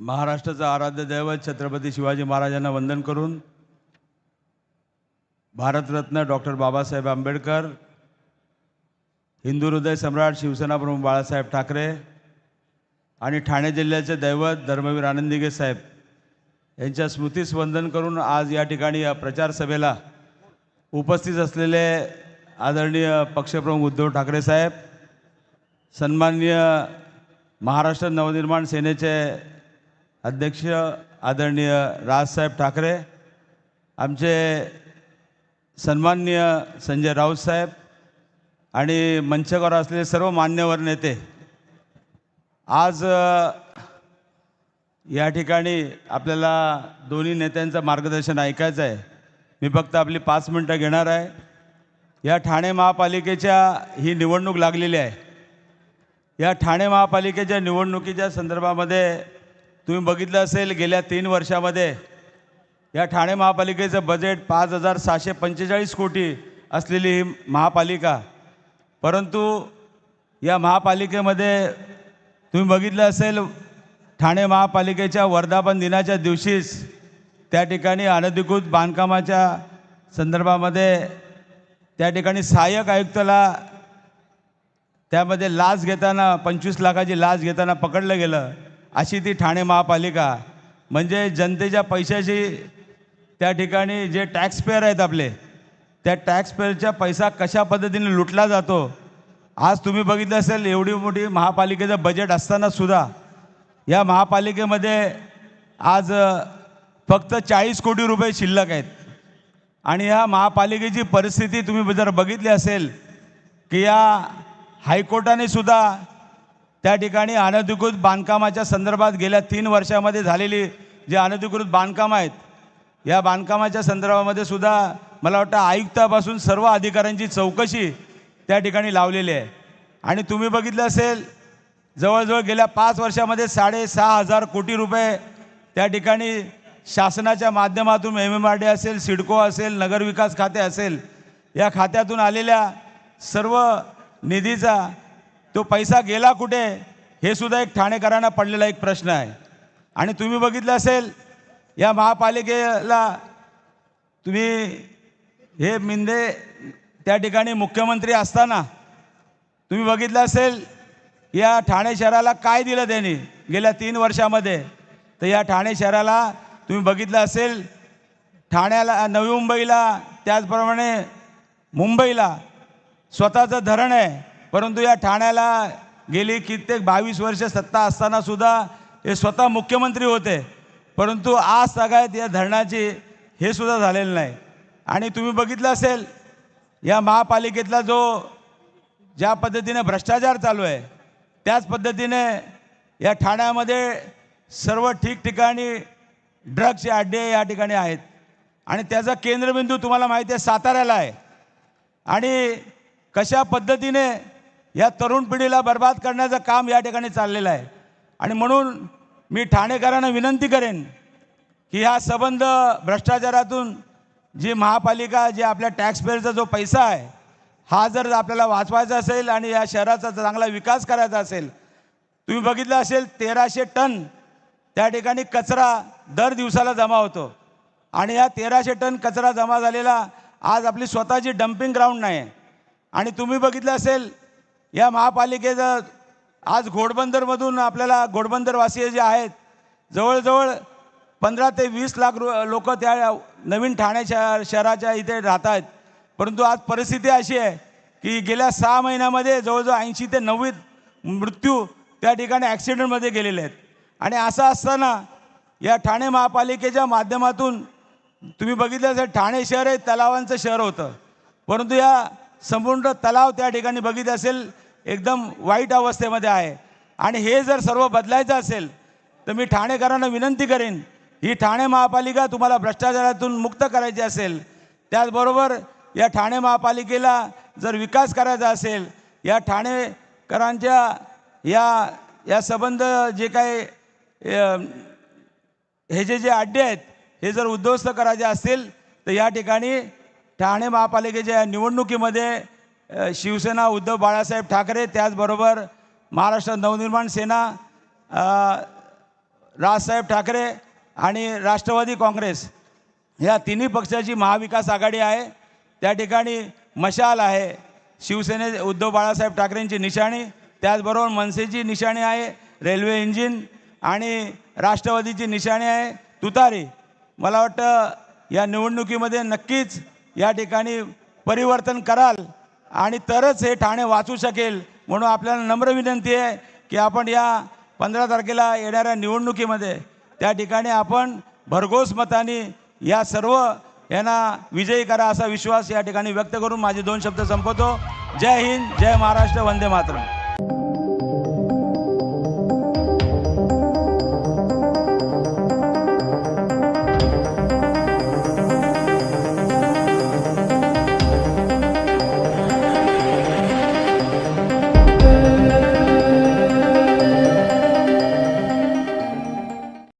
महाराष्ट्राचं आराध्य दैवत छत्रपती शिवाजी महाराजांना वंदन करून भारतरत्न डॉक्टर बाबासाहेब आंबेडकर हिंदू हृदय सम्राट शिवसेना प्रमुख बाळासाहेब ठाकरे आणि ठाणे जिल्ह्याचे दैवत धर्मवीर आनंदिगे साहेब यांच्या स्मृतीस वंदन करून आज या ठिकाणी या प्रचार सभेला उपस्थित असलेले आदरणीय पक्षप्रमुख उद्धव ठाकरे साहेब सन्माननीय महाराष्ट्र नवनिर्माण सेनेचे अध्यक्ष आदरणीय राजसाहेब ठाकरे आमचे सन्माननीय संजय राऊत साहेब आणि मंचकावर असलेले सर्व मान्यवर नेते आज या ठिकाणी आपल्याला दोन्ही नेत्यांचं मार्गदर्शन ऐकायचं आहे. मी फक्त आपली पाच मिनटं घेणार आहे. या ठाणे महापालिकेच्या ही निवडणूक लागलेली आहे. या ठाणे महापालिकेच्या निवडणुकीच्या संदर्भामध्ये तुम्ही बघितलं असेल गेल्या तीन वर्षामध्ये या ठाणे महापालिकेचं बजेट पाच हजार सहाशे पंचेचाळीस कोटी असलेली ही महापालिका. परंतु या महापालिकेमध्ये तुम्ही बघितलं असेल ठाणे महापालिकेच्या वर्धापन दिनाच्या दिवशीच त्या ठिकाणी अनधिकृत बांधकामाच्या संदर्भामध्ये त्या ठिकाणी सहाय्यक आयुक्ताला त्यामध्ये लाच घेताना पंचवीस लाखाची लाच घेताना पकडलं गेलं. अशी ती ठाणे महापालिका. म्हणजे जनतेच्या पैशाशी त्या ठिकाणी जे टॅक्सपेअर आहेत आपले त्या टॅक्सपेअरचा पैसा कशा पद्धतीने लुटला जातो? आज तुम्ही बघितलं असेल एवढी मोठी महापालिकेचं बजेट असताना सुद्धा या महापालिकेमध्ये आज फक्त चाळीस कोटी रुपये शिल्लक आहेत. आणि या महापालिकेची परिस्थिती तुम्ही जर बघितली असेल की या हायकोर्टाने सुद्धा त्या ठिकाणी अनधिकृत बांधकामाच्या संदर्भात गेल्या तीन वर्षामध्ये झालेली जे अनधिकृत बांधकाम आहेत या बांधकामाच्या संदर्भामध्ये सुद्धा मला वाटतं आयुक्तापासून सर्व अधिकाऱ्यांची चौकशी त्या ठिकाणी लावलेली आहे. आणि तुम्ही बघितलं असेल जवळजवळ गेल्या पाच वर्षामध्ये साडेसहा हजार कोटी रुपये त्या ठिकाणी शासनाच्या माध्यमातून एम एम आर डी असेल सिडको असेल नगरविकास खाते असेल या खात्यातून आलेल्या सर्व निधीचा तो पैसा गेला कुठे? हे सुद्धा एक ठाणेकरांना पडलेला एक प्रश्न आहे. आणि तुम्ही बघितलं असेल या महापालिकेला तुम्ही हे मिंदे त्या ठिकाणी मुख्यमंत्री असताना तुम्ही बघितलं असेल या ठाणे शहराला काय दिलं त्यांनी गेल्या तीन वर्षामध्ये? तर या ठाणे शहराला तुम्ही बघितलं असेल ठाण्याला नवी मुंबईला त्याचप्रमाणे मुंबईला स्वतःचं धरण आहे. परंतु या ठाण्याला गेली कित्येक बावीस वर्ष सत्ता असताना सुद्धा हे स्वतः मुख्यमंत्री होते. परंतु आज सगळ्यात या धरणाची हे सुद्धा झालेलं नाही. आणि तुम्ही बघितलं असेल या महापालिकेतला जो ज्या पद्धतीने भ्रष्टाचार चालू आहे त्याच पद्धतीने या ठाण्यामध्ये सर्व ठिकठिकाणी ड्रग्सचे अड्डे या ठिकाणी आहेत. आणि त्याचा केंद्रबिंदू तुम्हाला माहिती आहे साताऱ्याला आहे. आणि कशा पद्धतीने या तरुण पिढीला बर्बाद करण्याचं काम या ठिकाणी चाललेलं आहे. आणि म्हणून मी ठाणेकरांना विनंती करेन की हा संबंध भ्रष्टाचारातून जी महापालिका जे आपल्या टॅक्सपेअरचा जो पैसा आहे हा जर आपल्याला वाचवायचा असेल आणि या शहराचा चांगला विकास करायचा असेल तुम्ही बघितलं असेल तेराशे टन त्या ठिकाणी कचरा दर दिवसाला जमा होतो. आणि या तेराशे टन कचरा जमा झालेला आज आपली स्वतःची डम्पिंग ग्राउंड नाही. आणि तुम्ही बघितलं असेल या महापालिकेचं आज घोडबंदरमधून आपल्याला घोडबंदरवासीय जे आहेत जवळजवळ पंधरा ते वीस लाख लोक त्या नवीन ठाणे शहर शहराच्या इथे राहत आहेत परंतु आज परिस्थिती अशी आहे की गेल्या सहा महिन्यामध्ये जवळजवळ ऐंशी ते नव्वद मृत्यू त्या ठिकाणी ॲक्सिडेंटमध्ये गेलेले आहेत. आणि असं असताना या ठाणे महापालिकेच्या माध्यमातून तुम्ही बघितलं असेल ठाणे शहर हे तलावांचं शहर होतं. परंतु या संपूर्ण तलाव त्या ठिकाणी बघितलं असेल एकदम वाईट अवस्थेमध्ये आहे. आणि हे जर सर्व बदलायचं असेल तर मी ठाणेकरांना विनंती करेन ही ठाणे महापालिका तुम्हाला भ्रष्टाचारातून मुक्त करायची असेल. त्याचबरोबर या ठाणे महापालिकेला जर विकास करायचा असेल या ठाणेकरांच्या या या संबंध जे काही हे जे जे अड्डे आहेत हे जर उद्ध्वस्त करायचे असतील तर या ठिकाणी ठाणे महापालिकेच्या निवडणुकीमध्ये शिवसेना उद्धव बाळासाहेब ठाकरे त्याचबरोबर महाराष्ट्र नवनिर्माण सेना राजसाहेब ठाकरे आणि राष्ट्रवादी काँग्रेस या तिन्ही पक्षाची महाविकास आघाडी आहे. त्या ठिकाणी मशाल आहे शिवसेने उद्धव बाळासाहेब ठाकरेंची निशाणी त्याचबरोबर मनसेची निशाणी आहे रेल्वे इंजिन आणि राष्ट्रवादीची निशाणी आहे तुतारी. मला वाटतं या निवडणुकीमध्ये नक्कीच या ठिकाणी परिवर्तन कराल. आणि तरच हे ठाणे वाचू शकेल म्हणून आपल्याला नम्र विनंती आहे की आपण या पंधरा तारखेला येणाऱ्या निवडणुकीमध्ये त्या ठिकाणी आपण भरघोस मताने या सर्व यांना विजयी करा असा विश्वास या ठिकाणी व्यक्त करून माझे दोन शब्द संपवतो. जय हिंद जय महाराष्ट्र वंदे मातरम.